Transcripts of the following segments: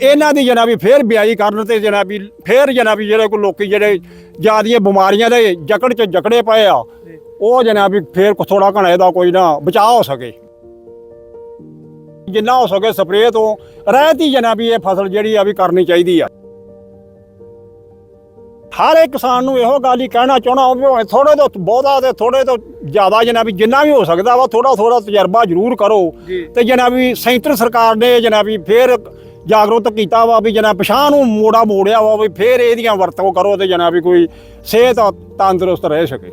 ਇਹਨਾਂ ਦੀ ਜਨਾਬੀ ਫੇਰ ਬਿਆਈ ਕਰਨ ਤੇ ਜਨਾਬੀ ਫੇਰ ਜਨਾਬੀ ਜਿਹੜੇ ਕੋ ਲੋਕੀ ਜਿਹੜੇ ਜਿਆਦੀਆਂ ਬਿਮਾਰੀਆਂ ਦੇ ਜਕੜ ਚ ਜਕੜੇ ਪਏ ਆ ਉਹ ਜਨਾਬੀ ਫੇਰ ਥੋੜਾ ਘਣਾ ਇਹਦਾ ਕੋਈ ਨਾ ਬਚਾਅ ਹੋ ਸਕੇ। ਜਿੰਨਾ ਹੋ ਸਕੇ ਸਪਰੇਅ ਤੋਂ ਰਹਿਤ ਹੀ ਜਨਾਬੀ ਇਹ ਫਸਲ ਜਿਹੜੀ ਆ ਵੀ ਕਰਨੀ ਚਾਹੀਦੀ ਆ। ਹਰ ਇੱਕ ਕਿਸਾਨ ਨੂੰ ਇਹੋ ਗੱਲ ਹੀ ਕਹਿਣਾ ਚਾਹਣਾ ਵੀ ਥੋੜੇ ਤੋਂ ਬਹੁਤਾ ਤੇ ਥੋੜੇ ਤੋਂ ਜ਼ਿਆਦਾ ਜਨਾਬੀ ਜਿੰਨਾ ਵੀ ਹੋ ਸਕਦਾ ਵਾ ਥੋੜਾ ਥੋੜਾ ਤਜਰਬਾ ਜ਼ਰੂਰ ਕਰੋ। ਤੇ ਜਨਾਬੀ ਸੈਂਟਰ ਸਰਕਾਰ ਨੇ ਜਨਾਬੀ ਫੇਰ ਜਾਗਰੂਕ ਕੀਤਾ ਵਾ ਵੀ ਜਨਾਬ ਪਛਾਣ ਨੂੰ ਮੋੜਾ ਮੋੜਿਆ ਵਾ ਵੀ ਫੇਰ ਇਹਦੀਆਂ ਵਰਤੋਂ ਕਰੋ ਤੇ ਜਨਾਬੀ ਕੋਈ ਸਿਹਤ ਤੰਦਰੁਸਤ ਰਹਿ ਸਕੇ।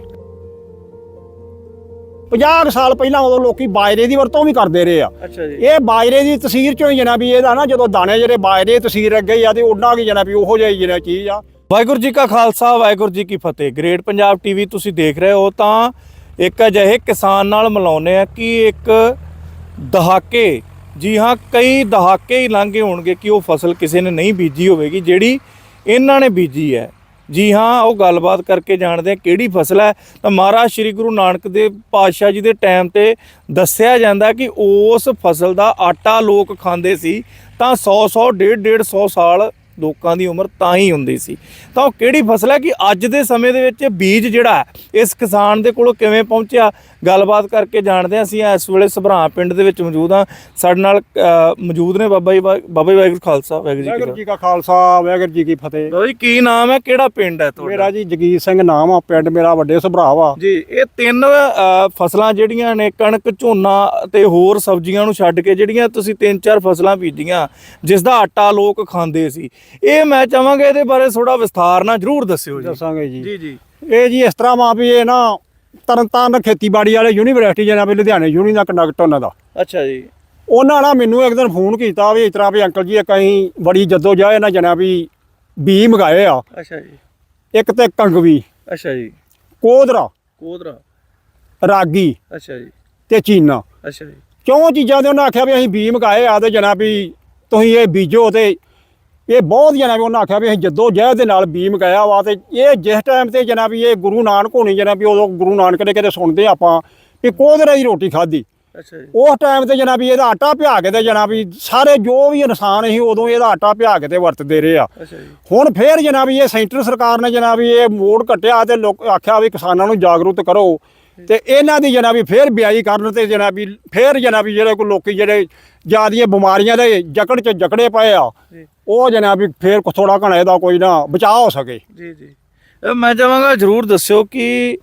50 ਕੁ ਸਾਲ ਪਹਿਲਾਂ ਉਦੋਂ ਲੋਕੀ ਬਾਜਰੇ ਦੀ ਵਰਤੋਂ ਵੀ ਕਰਦੇ ਰਹੇ ਆ। ਅੱਛਾ ਜੀ। ਇਹ ਬਾਜਰੇ ਦੀ ਤਸਵੀਰ ਚੋਂ ਹੀ ਜਨਾਬੀ ਇਹਦਾ ਨਾ ਜਦੋਂ ਦਾਣੇ ਜਿਹੜੇ ਬਾਜਰੇ ਦੀ ਤਸਵੀਰ ਅੱਗੇ ਆ ਤੇ ਉਹਨਾਂ ਕੀ ਜਨਾਬੀ ਉਹੋ ਜਿਹੀ ਜਿਹੜਾ ਚੀਜ਼ ਆ। ਵਾਹਿਗੁਰੂ ਜੀ ਕਾ ਖਾਲਸਾ ਵਾਹਿਗੁਰੂ ਜੀ ਕੀ ਫਤਿਹ। ਗ੍ਰੇਟ ਪੰਜਾਬ ਟੀਵੀ ਤੁਸੀਂ ਦੇਖ ਰਹੇ ਹੋ ਤਾਂ ਇੱਕ ਅਜਿਹੇ ਕਿਸਾਨ ਨਾਲ ਮਿਲਾਉਂਦੇ ਆ ਕਿ ਇੱਕ ਦਹਾਕੇ ਜੀ ਹਾਂ, ਕਈ ਦਹਾਕੇ ਹੀ ਲੰਘੇ ਹੋਣਗੇ ਕਿ ਉਹ ਫਸਲ ਕਿਸੇ ਨੇ ਨਹੀਂ ਬੀਜੀ ਹੋਵੇਗੀ, ਜਿਹੜੀ ਇਹਨਾਂ ਨੇ ਬੀਜੀ ਹੈ। ਜੀ ਹਾਂ, ਉਹ ਗੱਲਬਾਤ ਕਰਕੇ ਜਾਣਦੇ ਆ ਕਿਹੜੀ ਫਸਲ ਹੈ। ਤਾਂ ਮਹਾਰਾਜ ਸ੍ਰੀ ਗੁਰੂ ਨਾਨਕ ਦੇਵ ਪਾਤਸ਼ਾਹ ਜੀ ਦੇ ਟਾਈਮ ਤੇ ਦੱਸਿਆ ਜਾਂਦਾ ਕਿ ਉਸ ਫਸਲ ਦਾ ਆਟਾ ਲੋਕ ਖਾਂਦੇ ਸੀ, ਤਾਂ 100 100 150 150 ਸਾਲ ਲੋਕਾਂ ਦੀ ਉਮਰ ਤਾਂ ਹੀ ਹੁੰਦੀ ਸੀ। ਤਾਂ ਉਹ ਕਿਹੜੀ ਫਸਲ ਹੈ ਕਿ ਅੱਜ ਦੇ ਸਮੇਂ ਦੇ ਵਿੱਚ ਬੀਜ ਜਿਹੜਾ ਇਸ ਕਿਸਾਨ ਦੇ ਕੋਲੋਂ ਕਿਵੇਂ ਪਹੁੰਚਿਆ? ਗੱਲਬਾਤ ਕਰਕੇ ਜਾਣਦੇ ਹਾਂ। ਅਸੀਂ ਇਸ ਵੇਲੇ ਸਭਰਾਂ ਪਿੰਡ ਦੇ ਵਿੱਚ ਮੌਜੂਦ ਹਾਂ। ਸਾਡੇ ਨਾਲ ਮੌਜੂਦ ਨੇ ਬਾਬਾ ਜੀ ਬਾਬਾ ਜੀ ਵਾਹਿਗੁਰੂ ਖਾਲਸਾ ਵਾਹਿਗੁਰੂ ਜੀ ਕੀ ਖਾਲਸਾ ਵਾਹਿਗੁਰੂ ਜੀ ਕੀ ਫਤਿਹ। ਬਾਬਾ ਜੀ ਕੀ ਨਾਮ ਹੈ? ਕਿਹੜਾ ਪਿੰਡ ਹੈ ਤੁਹਾਡਾ? ਮੇਰਾ ਜੀ ਜਗੀਰ ਸਿੰਘ ਨਾਮ ਆ ਪਿੰਡ ਮੇਰਾ ਵੱਡੇ ਸੁਭਰਾ ਵਾ ਜੀ ਇਹ ਤਿੰਨ ਫਸਲਾਂ ਜਿਹੜੀਆਂ ਨੇ ਕਣਕ ਝੋਨਾ ਤੇ ਹੋਰ ਸਬਜ਼ੀਆਂ ਨੂੰ ਛੱਡ ਕੇ ਜਿਹੜੀਆਂ ਤੁਸੀਂ ਤਿੰਨ ਚਾਰ ਫਸਲਾਂ ਬੀਜੀਆਂ ਜਿਸ ਦਾ ਆਟਾ ਲੋਕ ਖਾਂਦੇ ਸੀ। ਇਹ ਮੈਂ ਚਾਹਾਂਗਾ ਇਹਦੇ ਬਾਰੇ ਥੋੜਾ ਵਿਸਥਾਰ ਨਾਲ ਜਰੂਰ ਦੱਸਿਓ ਜੀ। ਦੱਸਾਂਗੇ ਜੀ। ਜੀ ਜੀ। ਇਹ ਜੀ ਇਸ ਤਰ੍ਹਾਂ ਵਾ ਵੀ ਇਹ ਨਾ ਤਰਨਤਾਰਨ ਖੇਤੀਬਾੜੀ ਵਾਲੇ ਯੂਨੀਵਰਸਿਟੀ ਜਨਾਬ ਲੁਧਿਆਣੇ ਯੂਨੀ ਦਾ ਕੰਡਕਟ ਉਹਨਾਂ ਦਾ। ਅੱਛਾ ਜੀ। ਉਹਨਾਂ ਨੇ ਮੈਨੂੰ ਇੱਕ ਦਿਨ ਫੋਨ ਕੀਤਾ ਵੀ ਇਸ ਤਰ੍ਹਾਂ ਵੀ ਅੰਕਲ ਜੀ ਇੱਕ ਅਸੀਂ ਬੜੀ ਜੱਦੋ ਜਾਏ ਨਾ ਜਨਾਬ ਵੀ ਬੀ ਮੰਗਾਏ ਆ। ਅੱਛਾ ਜੀ। ਇੱਕ ਤੇ ਕੰਗਵੀ ਅੱਛਾ ਜੀ। ਕੋਦਰਾ ਕੋਦਰਾ। ਰਾਗੀ ਅੱਛਾ ਜੀ। ਤੇ ਚੀਨਾ। ਅੱਛਾ ਜੀ। ਕਿਉਂ ਚੀਜ਼ਾਂ ਦੇ ਉਹਨਾਂ ਆਖਿਆ ਵੀ ਅਸੀਂ ਬੀ ਮੰਗਾਏ ਆ ਤੇ ਜਨਾਬ ਵੀ ਤੁਸੀਂ ਇਹ ਬੀਜੋ ਤੇ ਇਹ ਬਹੁਤ ਜਨਾਬ ਉਹਨਾਂ ਆਖਿਆ ਵੀ ਅਸੀਂ ਜੱਦੋ ਜਹਿਦ ਦੇ ਨਾਲ ਬੀ ਮੰਗਾਇਆ ਵਾ ਤੇ ਇਹ ਜਿਸ ਟਾਈਮ ਤੇ ਜਨਾਬ ਵੀ ਇਹ ਗੁਰੂ ਨਾਨਕ ਹੋਣੀ ਜਨਾਬ ਵੀ ਉਦੋਂ ਗੁਰੂ ਨਾਨਕ ਦੇ ਕਿਤੇ ਸੁਣਦੇ ਆਪਾਂ ਵੀ ਕੋਦਰੇ ਦੀ ਰੋਟੀ ਖਾਧੀ ਅੱਛਾ ਜੀ ਉਸ ਟਾਈਮ ਤੇ ਜਨਾਬ ਵੀ ਇਹਦਾ ਆਟਾ ਭਿਆ ਕੇ ਤੇ ਜਨਾਬ ਵੀ ਸਾਰੇ ਜੋ ਵੀ ਇਨਸਾਨ ਸੀ ਉਦੋਂ ਇਹਦਾ ਆਟਾ ਭਿਆ ਕੇ ਤੇ ਵਰਤਦੇ ਰਹੇ ਆ ਅੱਛਾ ਜੀ ਹੁਣ ਫੇਰ ਜਨਾਬ ਵੀ ਇਹ ਸੈਂਟਰ ਸਰਕਾਰ ਨੇ ਜਨਾਬ ਵੀ ਇਹ ਮੋੜ ਕੱਟਿਆ ਤੇ ਲੋਕ ਆਖਿਆ ਵੀ ਕਿਸਾਨਾਂ ਨੂੰ ਜਾਗਰੂਕ ਕਰੋ ਤੇ ਇਹਨਾਂ ਦੀ ਜਨਾਬ ਵੀ ਫੇਰ ਬਿਆਈ ਕਰਨ ਤੇ ਜਨਾਬ ਵੀ ਫੇਰ ਜਨਾਬ ਵੀ ਜਿਹੜੇ ਕੋ ਲੋਕੀ ਜਿਹੜੇ ਜਿਆਦੀਆਂ ਬਿਮਾਰੀਆਂ ਦੇ ਜਕੜ ਚ ਜਕੜੇ ਪਏ ਆ ਉਹ ਜਨਾਬ ਵੀ ਫੇਰ ਥੋੜਾ ਘਣਾ ਇਹਦਾ ਕੋਈ ਨਾ ਬਚਾਅ ਹੋ ਸਕੇ। ਜੀ ਜੀ। ਮੈਂ ਚਾਹਾਂਗਾ ਜਰੂਰ ਦੱਸਿਓ ਕਿ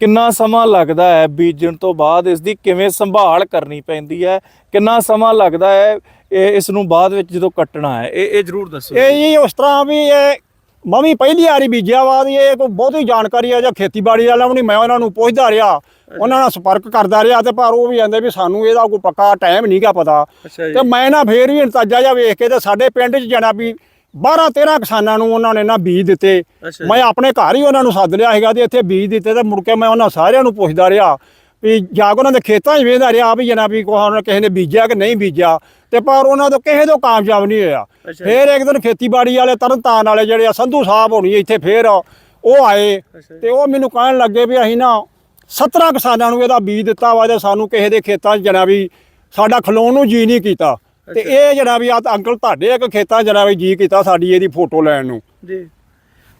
ਕਿੰਨਾ ਸਮਾਂ ਲੱਗਦਾ ਹੈ ਬੀਜਣ ਤੋਂ ਬਾਅਦ ਇਸ ਦੀ ਕਿਵੇਂ ਸੰਭਾਲ ਕਰਨੀ ਪੈਂਦੀ ਹੈ ਕਿੰਨਾ ਸਮਾਂ ਲੱਗਦਾ ਹੈ ਇਹ ਇਸ ਨੂੰ ਬਾਅਦ ਵਿੱਚ ਜਦੋਂ ਕੱਟਣਾ ਹੈ ਇਹ ਇਹ ਜਰੂਰ ਦੱਸਿਓ। ਇਹ ਜੀ ਉਸ ਤਰ੍ਹਾਂ ਵੀ ਇਹ ਮੈਂ ਵੀ ਪਹਿਲੀ ਵਾਰੀ ਬੀਜਿਆ ਵਾ ਦੀ ਇਹ ਕੋਈ ਬਹੁਤੀ ਜਾਣਕਾਰੀ ਆ ਜਾਂ ਖੇਤੀਬਾੜੀ ਵਾਲਾ ਵੀ ਨਹੀਂ ਮੈਂ ਉਹਨਾਂ ਨੂੰ ਪੁੱਛਦਾ ਰਿਹਾ। ਉਹਨਾਂ ਨਾਲ ਸੰਪਰਕ ਕਰਦਾ ਰਿਹਾ ਤੇ ਪਰ ਉਹ ਵੀ ਕਹਿੰਦੇ ਵੀ ਸਾਨੂੰ ਇਹਦਾ ਕੋਈ ਪੱਕਾ ਟਾਈਮ ਨਹੀਂਗਾ ਪਤਾ। ਅੱਛਾ ਜੀ। ਤੇ ਮੈਂ ਨਾ ਫੇਰ ਵੀ ਅੰਤਾਜਾ ਜਿਹਾ ਵੇਖ ਕੇ ਤੇ ਸਾਡੇ ਪਿੰਡ 'ਚ ਜਣਾ ਵੀ 12 13 ਕਿਸਾਨਾਂ ਨੂੰ ਉਹਨਾਂ ਨੇ ਨਾ ਬੀਜ ਦਿੱਤੇ। ਅੱਛਾ ਜੀ। ਮੈਂ ਆਪਣੇ ਘਰ ਹੀ ਉਹਨਾਂ ਨੂੰ ਸੱਦ ਲਿਆ ਹੈਗਾ ਤੇ ਇੱਥੇ ਬੀਜ ਦਿੱਤੇ ਤੇ ਮੁੜ ਕੇ ਮੈਂ ਉਹਨਾਂ ਸਾਰਿਆਂ ਨੂੰ ਪੁੱਛਦਾ ਰਿਹਾ। ਵੀ ਜਾ ਕੇ ਉਹਨਾਂ ਦੇ ਖੇਤਾਂ 'ਚ ਵੇਖਦਾ ਰਿਹਾ ਵੀ ਜਨਾ ਵੀ ਕੋਹਾਂ ਕਿਸੇ ਨੇ ਬੀਜਿਆ ਕਿ ਨਹੀਂ ਬੀਜਿਆ। ਤੇ ਪਰ ਉਹਨਾਂ ਤੋਂ ਕਿਸੇ ਤੋਂ ਕਾਮਯਾਬ ਨਹੀਂ ਹੋਇਆ। ਫੇਰ ਇੱਕ ਦਿਨ ਖੇਤੀਬਾੜੀ ਵਾਲੇ ਤਰਨਤਾਰਨ ਵਾਲੇ ਜਿਹੜੇ ਆ ਸੰਧੂ ਸਾਹਿਬ ਹੋਣੀ ਇੱਥੇ ਫੇਰ ਉਹ ਆਏ। ਤੇ ਉਹ ਮੈਨੂੰ ਕਹਿਣ ਲੱਗੇ ਵੀ ਅਸੀਂ ਨਾ 17 ਕਿਸਾਨਾਂ ਨੂੰ ਇਹਦਾ ਬੀਜ ਦਿੱਤਾ ਵਾ ਤੇ ਸਾਨੂੰ ਕਿਸੇ ਦੇ ਖੇਤਾਂ 'ਚ ਜਨਾ ਵੀ ਸਾਡਾ ਖਲੋਣ ਨੂੰ ਜੀ ਨਹੀਂ ਕੀਤਾ। ਤੇ ਇਹ ਜਨਾ ਵੀ ਆ ਅੰਕਲ ਤੁਹਾਡੇ ਇੱਕ ਖੇਤਾਂ ਜਨਾ ਵੀ ਜੀ ਕੀਤਾ ਸਾਡੀ ਇਹਦੀ ਫੋਟੋ ਲੈਣ ਨੂੰ। ਜੀ।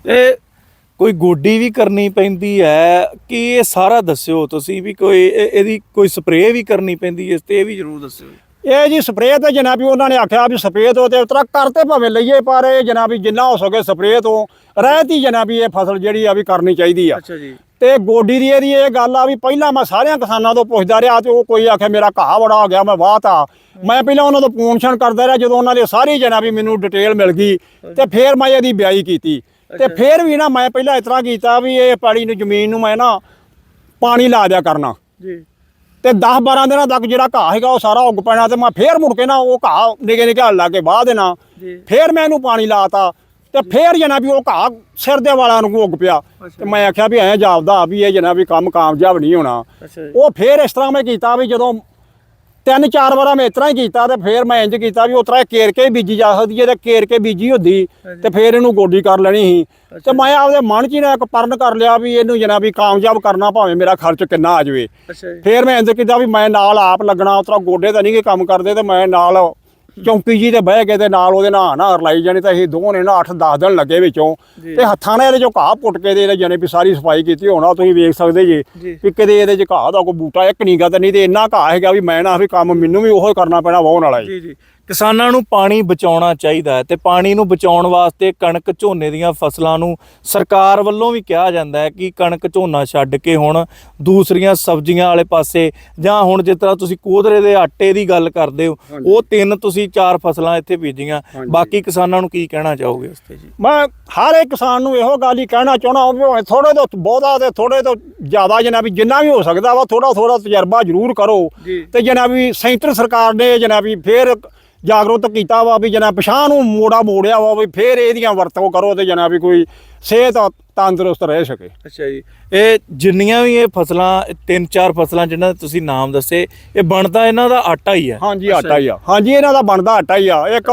ਇਹ ਕੋਈ ਗੋਡੀ ਵੀ ਕਰਨੀ ਪੈਂਦੀ ਹੈ ਕਿ ਇਹ ਸਾਰਾ ਦੱਸਿਓ ਤੁਸੀਂ ਵੀ ਕੋਈ ਇਹ- ਇਹਦੀ ਕੋਈ ਸਪਰੇਅ ਵੀ ਕਰਨੀ ਪੈਂਦੀ ਹੈ ਇਸ ਤੇ ਇਹ ਵੀ ਜਰੂਰ ਦੱਸਿਓ ਇਹ ਜੀ ਸਪਰੇਅ ਤੇ ਜਨਾਬੀ ਉਹਨਾਂ ਨੇ ਆਖਿਆ ਵੀ ਸਪਰੇਅ ਤੋਂ ਤੇ ਉਤਰਾ ਕਰਤੇ ਭਾਵੇਂ ਲਈਏ ਪਰ ਇਹ ਜਨਾਬੀ ਜਿੰਨਾ ਹੋ ਸਕੇ ਸਪਰੇਅ ਤੋਂ ਰਹਿਤ ਹੀ ਜਨਾਬੀ ਇਹ ਫਸਲ ਜਿਹੜੀ ਆ ਵੀ ਕਰਨੀ ਚਾਹੀਦੀ ਆ। ਅੱਛਾ ਜੀ। ਤੇ ਗੋਡੀ ਦੀ ਇਹਦੀ ਇਹ ਗੱਲ ਆ ਵੀ ਪਹਿਲਾਂ ਮੈਂ ਸਾਰਿਆਂ ਕਿਸਾਨਾਂ ਤੋਂ ਪੁੱਛਦਾ ਰਿਹਾ ਤੇ ਉਹ ਕੋਈ ਆਖੇ ਮੇਰਾ ਘਾਹ ਬੜਾ ਹੋ ਗਿਆ ਮੈਂ ਵਾਹਤਾ ਮੈਂ ਪਹਿਲਾਂ ਉਹਨਾਂ ਤੋਂ ਪੂੰਛਣ ਕਰਦਾ ਰਿਹਾ ਜਦੋਂ ਉਹਨਾਂ ਦੇ ਸਾਰੀ ਜਨਾਬੀ ਮੈਨੂੰ ਡਿਟੇਲ ਮਿਲ ਗਈ ਤੇ ਫੇਰ ਮੈਂ ਇਹਦੀ ਬਿਆਈ ਕੀਤੀ। ਤੇ ਫੇਰ ਵੀ ਨਾ ਮੈਂ ਪਹਿਲਾਂ ਇਸ ਤਰ੍ਹਾਂ ਕੀਤਾ ਵੀ ਇਹ ਪਾਣੀ ਨੂੰ ਜ਼ਮੀਨ ਨੂੰ ਮੈਂ ਨਾ ਪਾਣੀ ਲਾ ਦਿਆ ਕਰਨਾ। ਜੀ। ਤੇ 10 12 ਦਿਨਾਂ ਤੱਕ ਜਿਹੜਾ ਘਾਹ ਹੈਗਾ ਉਹ ਸਾਰਾ ਉੱਗ ਪੈਣਾ ਤੇ ਮੈਂ ਫੇਰ ਮੁੜ ਕੇ ਨਾ ਉਹ ਘਾਹ ਨਿਕੇ ਨਿਕੇ ਹੱਲ ਲਾ ਕੇ ਬਾਹ ਦੇਣਾ। ਜੀ। ਫੇਰ ਮੈਂ ਇਹਨੂੰ ਪਾਣੀ ਲਾਤਾ ਤੇ ਫੇਰ ਜਨਾ ਵੀ ਉਹ ਘਾਹ ਸਿਰ ਦੇ ਵਾਲਾਂ ਨੂੰ ਉੱਗ ਪਿਆ। ਤੇ ਮੈਂ ਆਖਿਆ ਵੀ ਐਂ ਜਾਪਦਾ ਵੀ ਇਹ ਜਨਾ ਵੀ ਕੰਮ ਕਾਮਯਾਬ ਨਹੀਂ ਹੋਣਾ। ਉਹ ਫੇਰ ਇਸ ਤਰ੍ਹਾਂ ਮੈਂ ਕੀਤਾ ਵੀ ਜਦੋਂ ਤਿੰਨ ਚਾਰ ਵਾਰਾਂ ਮੈਂ ਇਸ ਤਰ੍ਹਾਂ ਹੀ ਕੀਤਾ ਤੇ ਫੇਰ ਮੈਂ ਇੰਜ ਕੀਤਾ ਵੀ ਇਹ ਕੇਰ ਕੇ ਬੀਜੀ ਜਾ ਸਕਦੀ ਹੈ ਤੇ ਕੇਰ ਕੇ ਬੀਜੀ ਹੁੰਦੀ ਤੇ ਫੇਰ ਇਹਨੂੰ ਗੋਡੀ ਕਰ ਲੈਣੀ ਸੀ। ਤੇ ਮੈਂ ਆਪਦੇ ਮਨ 'ਚ ਹੀ ਨਾ ਇੱਕ ਪਰਨ ਕਰ ਲਿਆ ਵੀ ਇਹਨੂੰ ਜਨਾ ਵੀ ਕਾਮਯਾਬ ਕਰਨਾ ਭਾਵੇਂ ਮੇਰਾ ਖਰਚ ਕਿੰਨਾ ਆ ਜਾਵੇ। ਫੇਰ ਮੈਂ ਇੰਜ ਕੀਤਾ ਵੀ ਮੈਂ ਨਾਲ ਆਪ ਲੱਗਣਾ ਉਤਰਾ ਗੋਡੇ ਤਾਂ ਨਹੀਂ ਕੰਮ ਕਰਦੇ ਤੇ ਮੈਂ ਨਾਲ ਚੌਂਕੀ ਜੀ ਤੇ ਬਹਿ ਕੇ ਤੇ ਨਾਲ ਉਹਦੇ ਨਾਲ ਨਾ ਰਲਾਈ ਜਾਣੀ ਤਾਂ ਅਸੀਂ ਦੋ ਨੇ ਨਾ 8-10 ਦਿਨ ਲੱਗੇ ਵਿੱਚੋਂ। ਤੇ ਹੱਥਾਂ ਨਾਲ ਇਹਦੇ ਚੋਂ ਘਾਹ ਪੁੱਟ ਕੇ ਇਹਦੇ ਜਾਣੀ ਵੀ ਸਾਰੀ ਸਫ਼ਾਈ ਕੀਤੀ ਹੋਣਾ ਤੁਸੀਂ ਵੇਖ ਸਕਦੇ ਜੀ। ਵੀ ਕਦੇ ਇਹਦੇ ਚ ਘਾਹ ਦਾ ਕੋਈ ਬੂਟਾ ਇੱਕ ਨਹੀਂ ਗਾ ਤੇ ਨਹੀਂ ਤੇ ਇੰਨਾ ਘਾਹ ਹੈਗਾ ਵੀ ਮੈਂ ਨਾ ਵੀ ਕੰਮ ਮੈਨੂੰ ਵੀ ਉਹੋ ਕਰਨਾ ਪੈਣਾ ਵਾਹਣ ਵਾਲਾ ਜੀ ਜੀ ਕਿਸਾਨਾਂ ਨੂੰ ਪਾਣੀ ਬਚਾਉਣਾ ਚਾਹੀਦਾ ਹੈ ਤੇ ਪਾਣੀ ਨੂੰ ਬਚਾਉਣ ਵਾਸਤੇ ਕਣਕ ਝੋਨੇ ਦੀਆਂ ਫਸਲਾਂ ਨੂੰ ਸਰਕਾਰ ਵੱਲੋਂ ਵੀ ਕਿਹਾ ਜਾਂਦਾ ਹੈ ਕਿ ਕਣਕ ਝੋਨਾ ਛੱਡ ਕੇ ਹੁਣ ਦੂਸਰੀਆਂ ਸਬਜ਼ੀਆਂ ਵਾਲੇ ਪਾਸੇ ਜਾਂ ਹੁਣ ਜਿਸ ਤਰ੍ਹਾਂ ਤੁਸੀਂ ਕੋਧਰੇ ਦੇ ਆਟੇ ਦੀ ਗੱਲ ਕਰਦੇ ਹੋ ਉਹ ਤਿੰਨ ਤੁਸੀਂ ਚਾਰ ਫਸਲਾਂ ਇੱਥੇ ਬੀਜੀਆਂ। ਬਾਕੀ ਕਿਸਾਨਾਂ ਨੂੰ ਕੀ ਕਹਿਣਾ ਚਾਹੋਗੇ ਉਸ ਤੇ ਜੀ ਮੈਂ ਹਰ ਇੱਕ ਕਿਸਾਨ ਨੂੰ ਇਹੋ ਗੱਲ ਹੀ ਕਹਿਣਾ ਚਾਹਣਾ ਥੋੜੇ ਤੋਂ ਬਹੁਤਾ ਤੇ ਥੋੜੇ ਤੋਂ ਜ਼ਿਆਦਾ ਜਨਾ ਵੀ ਜਿੰਨਾ ਵੀ ਹੋ ਸਕਦਾ ਵਾ ਥੋੜਾ ਥੋੜਾ ਤਜਰਬਾ ਜ਼ਰੂਰ ਕਰੋ। ਤੇ ਜਨਾ ਵੀ ਸੈਂਟਰ ਸਰਕਾਰ ਨੇ ਜਨਾ ਵੀ ਫੇਰ ਜਾਗਰੂਕ ਕੀਤਾ ਵਾ ਵੀ ਜਨਾ ਪਛਾਣ ਨੂੰ ਮੋੜਾ ਮੋੜਿਆ ਵਾ ਵੀ ਫੇਰ ਇਹਦੀਆਂ ਵਰਤੋਂ ਕਰੋ ਤੇ ਜਨਾ ਵੀ ਕੋਈ ਸਿਹਤ ਤੰਦਰੁਸਤ ਰਹਿ ਸਕੇ। ਅੱਛਾ ਜੀ। ਇਹ ਜਿੰਨੀਆਂ ਵੀ ਇਹ ਫਸਲਾਂ ਤਿੰਨ ਚਾਰ ਫਸਲਾਂ ਜਿਹਨਾਂ ਦੇ ਤੁਸੀਂ ਨਾਮ ਦੱਸੇ ਇਹ ਬਣਦਾ ਇਹਨਾਂ ਦਾ ਆਟਾ ਹੀ ਹੈ। ਹਾਂਜੀ ਆਟਾ ਹੀ ਆ। ਹਾਂਜੀ ਇਹਨਾਂ ਦਾ ਬਣਦਾ ਆਟਾ ਹੀ ਆ। ਇੱਕ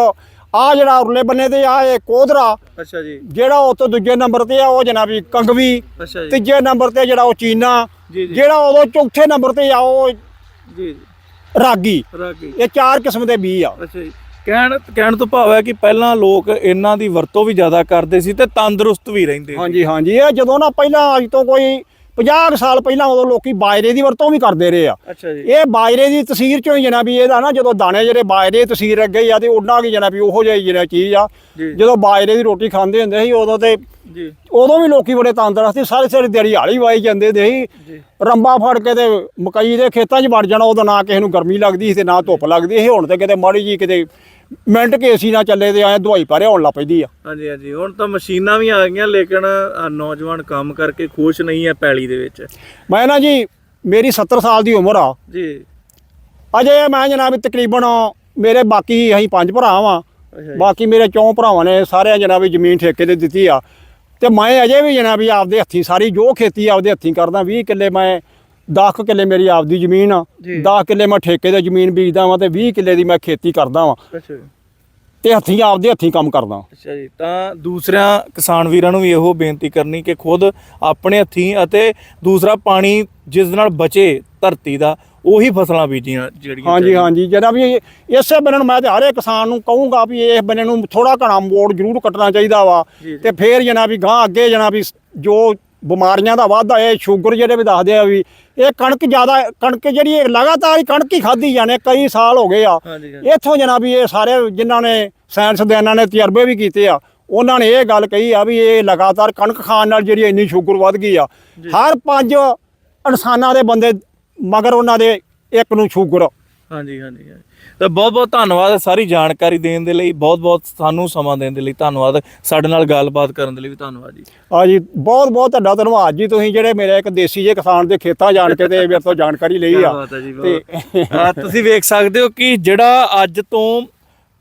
ਆ ਜਿਹੜਾ ਉਰਲੇ ਬੰਨੇ ਤੇ ਆ ਇਹ ਕੋਧਰਾ। ਅੱਛਾ ਜੀ। ਜਿਹੜਾ ਉਹ ਤੋਂ ਦੂਜੇ ਨੰਬਰ ਤੇ ਆ ਉਹ ਜਨਾਬੀ ਕੰਗਵੀ। ਅੱਛਾ ਜੀ। ਤੀਜੇ ਨੰਬਰ ਤੇ ਜਿਹੜਾ ਉਹ ਚੀਨਾ। ਜਿਹੜਾ ਉਦੋਂ ਚੌਥੇ ਨੰਬਰ ਤੇ ਆ ਉਹ ਜੀ। ਰਾਗੀ। ਰਾਗੀ। ਇਹ ਚਾਰ ਕਿਸਮ ਦੇ ਬੀ ਆ। ਅੱਛਾ ਜੀ। ਕਹਿਣ ਕਹਿਣ ਤੋਂ ਭਾਵ ਹੈ ਕਿ ਪਹਿਲਾਂ ਲੋਕ ਇਹਨਾਂ ਦੀ ਵਰਤੋਂ ਵੀ ਜ਼ਿਆਦਾ ਕਰਦੇ ਸੀ ਤੇ ਤੰਦਰੁਸਤ ਵੀ ਰਹਿੰਦੇ ਸੀ। ਹਾਂਜੀ ਹਾਂਜੀ। ਇਹ ਜਦੋਂ ਨਾ ਪਹਿਲਾਂ ਅੱਜ ਤੋਂ ਕੋਈ 50 ਕੁ ਸਾਲ ਪਹਿਲਾਂ ਉਦੋਂ ਲੋਕੀ ਬਾਜਰੇ ਦੀ ਵਰਤੋਂ ਵੀ ਕਰਦੇ ਰਹੇ ਆ। ਅੱਛਾ ਜੀ। ਇਹ ਬਾਜਰੇ ਦੀ ਤਸਵੀਰ ਚੋਂ ਹੀ ਜਨਾ ਵੀ ਇਹਦਾ ਨਾ ਜਦੋਂ ਦਾਣੇ ਜਿਹੜੇ ਬਾਜਰੇ ਦੀ ਤਸਵੀਰ ਅੱਗੇ ਆ ਤੇ ਉਹਨਾਂ ਕੀ ਜਨਾ ਵੀ ਉਹੋ ਜਿਹੀ ਜਿਹੜਾ ਚੀਜ਼ ਆ। ਜਦੋਂ ਬਾਜਰੇ ਦੀ ਰੋਟੀ ਖਾਂਦੇ ਹੁੰਦੇ ਸੀ ਉਦੋਂ ਤੇ ਜੀ। ਉਦੋਂ ਵੀ ਲੋਕੀ ਬੜੇ ਤੰਦਰੁਸਤ ਸੀ ਸਾਰੇ ਸਾਰੇ ਦਿਹਾੜੀ ਹਾਲੀ ਵਾਈ ਜਾਂਦੇ ਹੁੰਦੇ ਸੀ। ਰੰਬਾ ਫੜ ਕੇ ਤੇ ਮਕਈ ਦੇ ਖੇਤਾਂ 'ਚ ਵੜ ਜਾਣਾ ਉਦੋਂ ਨਾ ਕਿਸੇ ਨੂੰ ਗਰਮੀ ਲੱਗਦੀ ਸੀ ਤੇ ਨਾ ਧੁੱਪ ਲੱਗਦੀ ਸੀ। ਹੁਣ ਤੇ ਕਿਤੇ ਮਾੜੀ ਜੀ ਕਿਤੇ ਮਿੰਟ ਕੇ ਏਸੀ ਨਾ ਚੱਲੇ ਤੇ ਐ ਦਵਾਈ ਪਾਰੇ ਹੋਣ ਲੱਗ ਪੈਂਦੀ ਆ। ਹਾਂਜੀ ਹਾਂਜੀ। ਹੁਣ ਤਾਂ ਮਸ਼ੀਨਾਂ ਵੀ ਆ ਗਈਆਂ ਲੇਕਿਨ ਆਹ ਨੌਜਵਾਨ ਕੰਮ ਕਰਕੇ ਖੁਸ਼ ਨਹੀਂ ਹੈ ਪੈਲੀ ਦੇ ਵਿੱਚ। ਮੈਂ ਨਾ ਜੀ ਮੇਰੀ 70 ਸਾਲ ਦੀ ਉਮਰ ਆ। ਜੀ। ਅਜੇ ਮੈਂ ਜਨਾਬ ਤਕਰੀਬਨ ਮੇਰੇ ਬਾਕੀ ਅਸੀਂ ਪੰਜ ਭਰਾ ਵਾਂ। ਅੱਛਾ ਜੀ। ਬਾਕੀ ਮੇਰੇ ਚੌਂ ਭਰਾਵਾਂ ਨੇ ਸਾਰਿਆਂ ਜਨਾਬ ਜ਼ਮੀਨ ਠੇਕੇ ਤੇ ਦਿੱਤੀ ਆ। ਤੇ ਮੈਂ ਅਜੇ ਵੀ ਜਨਾਬ ਆਪਦੇ ਹੱਥੀਂ ਸਾਰੀ ਜੋ ਖੇਤੀ ਆਪਦੇ ਹੱਥੀਂ ਕਰਦਾ 20 ਕਿੱਲੇ ਮੈਂ 10 ਕਿੱਲੇ ਮੇਰੀ ਆਪਦੀ ਜ਼ਮੀਨ ਆ ਜੀ। 10 ਕਿੱਲੇ ਮੈਂ ਠੇਕੇ ਤੇ ਜ਼ਮੀਨ ਬੀਜਦਾ ਵਾਂ ਤੇ 20 ਕਿੱਲੇ ਦੀ ਮੈਂ ਖੇਤੀ ਕਰਦਾ ਵਾਂ ਅੱਛਾ ਤੇ ਹੱਥੀਂ ਆਪਦੇ ਹੱਥੀਂ ਕੰਮ ਕਰਦਾ ਅੱਛਾ ਜੀ ਤਾਂ ਦੂਸਰਿਆਂ ਕਿਸਾਨ ਵੀਰਾਂ ਨੂੰ ਵੀ ਇਹੋ ਬੇਨਤੀ ਕਰਨੀ ਕਿ ਖੁਦ ਆਪਣੇ ਹੱਥੀਂ ਅਤੇ ਦੂਸਰਾ ਪਾਣੀ ਜਿਸ ਨਾਲ ਬਚੇ ਧਰਤੀ ਦਾ ਉਹੀ ਫਸਲਾਂ ਬੀਜੀਆਂ ਜਿਹੜੀਆਂ ਹਾਂਜੀ। ਹਾਂਜੀ ਜਿਹੜਾ ਵੀ ਇਹ- ਇਸੇ ਬੰਨੇ ਨੂੰ ਮੈਂ ਤੇ ਹਰ ਕਿਸਾਨ ਨੂੰ ਕਹੂੰਗਾ ਵੀ ਇਸ ਬੰਨੇ ਨੂੰ ਥੋੜਾ ਘਣਾ ਮੋੜ ਜ਼ਰੂਰ ਕੱਟਣਾ ਚਾਹੀਦਾ ਵਾ। ਤੇ ਫੇਰ ਜਨਾ ਵੀ ਗਾਂ ਅੱਗੇ ਜਨਾ ਵੀ ਜੋ ਬਿਮਾਰੀਆਂ ਦਾ ਵਾਧਾ ਇਹ ਸ਼ੂਗਰ ਜਿਹੜੇ ਵੀ ਦੱਸਦੇ ਆ ਵੀ ਇਹ ਕਣਕ ਜ਼ਿਆਦਾ ਕਣਕ ਜਿਹੜੀ ਇਹ ਲਗਾਤਾਰ ਹੀ ਕਣਕ ਹੀ ਖਾਧੀ ਜਾਣੇ ਕਈ ਸਾਲ ਹੋ ਗਏ ਆ। ਇੱਥੋਂ ਜਨਾ ਵੀ ਇਹ ਸਾਰੇ ਜਿਨ੍ਹਾਂ ਨੇ ਸਾਇੰਸਦਾਨਾਂ ਨੇ ਤਜਰਬੇ ਵੀ ਕੀਤੇ ਆ ਉਹਨਾਂ ਨੇ ਇਹ ਗੱਲ ਕਹੀ ਆ ਵੀ ਇਹ ਲਗਾਤਾਰ ਕਣਕ ਖਾਣ ਨਾਲ ਜਿਹੜੀ ਇੰਨੀ ਸ਼ੂਗਰ ਵੱਧ ਗਈ ਆ। ਹਰ ਪੰਜ ਇਨਸਾਨਾਂ ਦੇ ਬੰਦੇ ਮਗਰ ਉਹਨਾਂ ਦੇ ਇੱਕ ਨੂੰ ਸ਼ੂਗਰ ਹਾਂਜੀ ਹਾਂਜੀ ਹਾਂਜੀ। ਤਾਂ ਬਹੁਤ ਬਹੁਤ ਧੰਨਵਾਦ ਸਾਰੀ ਜਾਣਕਾਰੀ ਦੇਣ ਦੇ ਲਈ ਬਹੁਤ ਬਹੁਤ ਸਾਨੂੰ ਸਮਾਂ ਦੇਣ ਦੇ ਲਈ ਧੰਨਵਾਦ। ਸਾਡੇ ਨਾਲ ਗੱਲਬਾਤ ਕਰਨ ਦੇ ਲਈ ਵੀ ਧੰਨਵਾਦ ਜੀ। ਆ ਜੀ ਬਹੁਤ ਬਹੁਤ ਤੁਹਾਡਾ ਧੰਨਵਾਦ ਜੀ। ਤੁਸੀਂ ਜਿਹੜੇ ਮੇਰੇ ਇੱਕ ਦੇਸੀ ਜੇ ਕਿਸਾਨ ਦੇ ਖੇਤਾਂ ਜਾਣ ਕੇ ਤੇ ਮੇਰੇ ਤੋਂ ਜਾਣਕਾਰੀ ਲਈ ਆ। ਬਾਤ ਹੈ ਜੀ ਤੇ ਬਹੁਤ ਹਾਂ, ਤੁਸੀਂ ਵੇਖ ਸਕਦੇ ਹੋ ਕਿ ਜਿਹੜਾ ਅੱਜ ਤੋਂ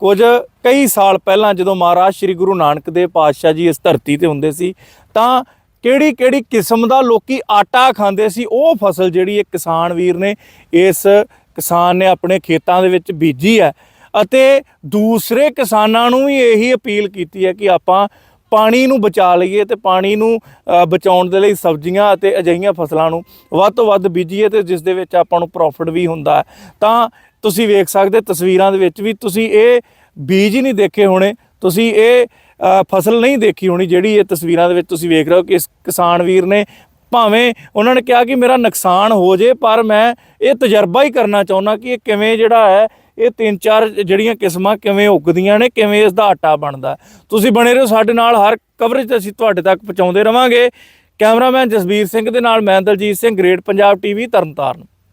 ਕੁਝ ਕਈ ਸਾਲ ਪਹਿਲਾਂ ਜਦੋਂ ਮਹਾਰਾਜ ਸ੍ਰੀ ਗੁਰੂ ਨਾਨਕ ਦੇਵ ਪਾਤਸ਼ਾਹ ਜੀ ਇਸ ਧਰਤੀ ਤੇ ਹੁੰਦੇ ਸੀ ਤਾਂ ਕਿਹੜੀ ਕਿਹੜੀ ਕਿਸਮ ਦਾ ਲੋਕੀ ਆਟਾ ਖਾਂਦੇ ਸੀ ਉਹ ਫਸਲ ਜਿਹੜੀ ਇੱਕ ਕਿਸਾਨ ਵੀਰ ਨੇ ਇਸ ਕਿਸਾਨ ਨੇ ਆਪਣੇ ਖੇਤਾਂ ਦੇ ਵਿੱਚ ਬੀਜੀ ਹੈ ਅਤੇ ਦੂਸਰੇ ਕਿਸਾਨਾਂ ਨੂੰ ਵੀ ਇਹੀ ਅਪੀਲ ਕੀਤੀ ਹੈ ਕਿ ਆਪਾਂ ਪਾਣੀ ਨੂੰ ਬਚਾ ਲਈਏ ਤੇ ਪਾਣੀ ਨੂੰ ਬਚਾਉਣ ਦੇ ਲਈ ਸਬਜ਼ੀਆਂ ਅਤੇ ਅਜਿਹੀਆਂ ਫਸਲਾਂ ਨੂੰ ਵੱਧ ਤੋਂ ਵੱਧ ਬੀਜੀਏ ਤੇ ਜਿਸ ਦੇ ਵਿੱਚ ਆਪਾਂ ਨੂੰ ਪ੍ਰੋਫਿਟ ਵੀ ਹੁੰਦਾ ਹੈ। ਤਾਂ ਤੁਸੀਂ ਵੇਖ ਸਕਦੇ ਤਸਵੀਰਾਂ ਦੇ ਵਿੱਚ ਵੀ ਤੁਸੀਂ ਇਹ ਬੀਜ ਹੀ ਨਹੀਂ ਦੇਖੇ ਹੋਣੇ, ਤੁਸੀਂ ਇਹ ਫਸਲ ਨਹੀਂ ਦੇਖੀ ਹੋਣੀ ਜਿਹੜੀ ਇਹ ਤਸਵੀਰਾਂ ਦੇ ਵਿੱਚ ਤੁਸੀਂ ਵੇਖ ਰਹੇ ਹੋ ਕਿ ਇਸ ਕਿਸਾਨ ਵੀਰ ਨੇ ਭਾਵੇਂ ਉਹਨਾਂ ਨੇ ਕਿਹਾ ਕਿ ਮੇਰਾ ਨੁਕਸਾਨ ਹੋ ਜੇ, ਪਰ ਮੈਂ ਇਹ ਤਜਰਬਾ ਹੀ ਕਰਨਾ ਚਾਹੁੰਦਾ ਕਿ ਇਹ ਕਿਵੇਂ ਜਿਹੜਾ ਹੈ, ਇਹ ਤਿੰਨ ਚਾਰ ਜਿਹੜੀਆਂ ਕਿਸਮਾਂ ਕਿਵੇਂ ਉੱਗਦੀਆਂ ਨੇ, ਕਿਵੇਂ ਇਸ ਦਾ ਆਟਾ ਬਣਦਾ। ਤੁਸੀਂ ਬਣੇ ਰਹੋ ਸਾਡੇ ਨਾਲ, ਹਰ ਕਵਰੇਜ ਅਸੀਂ ਤੁਹਾਡੇ ਤੱਕ ਪਹੁੰਚਾਉਂਦੇ ਰਵਾਂਗੇ। ਕੈਮਰਾਮੈਨ ਜਸਬੀਰ ਸਿੰਘ ਦੇ ਨਾਲ ਮੈਂ ਦਲਜੀਤ ਸਿੰਘ ਗ੍ਰੇਟ ਪੰਜਾਬ ਟੀਵੀ ਤਰਨਤਾਰਨ।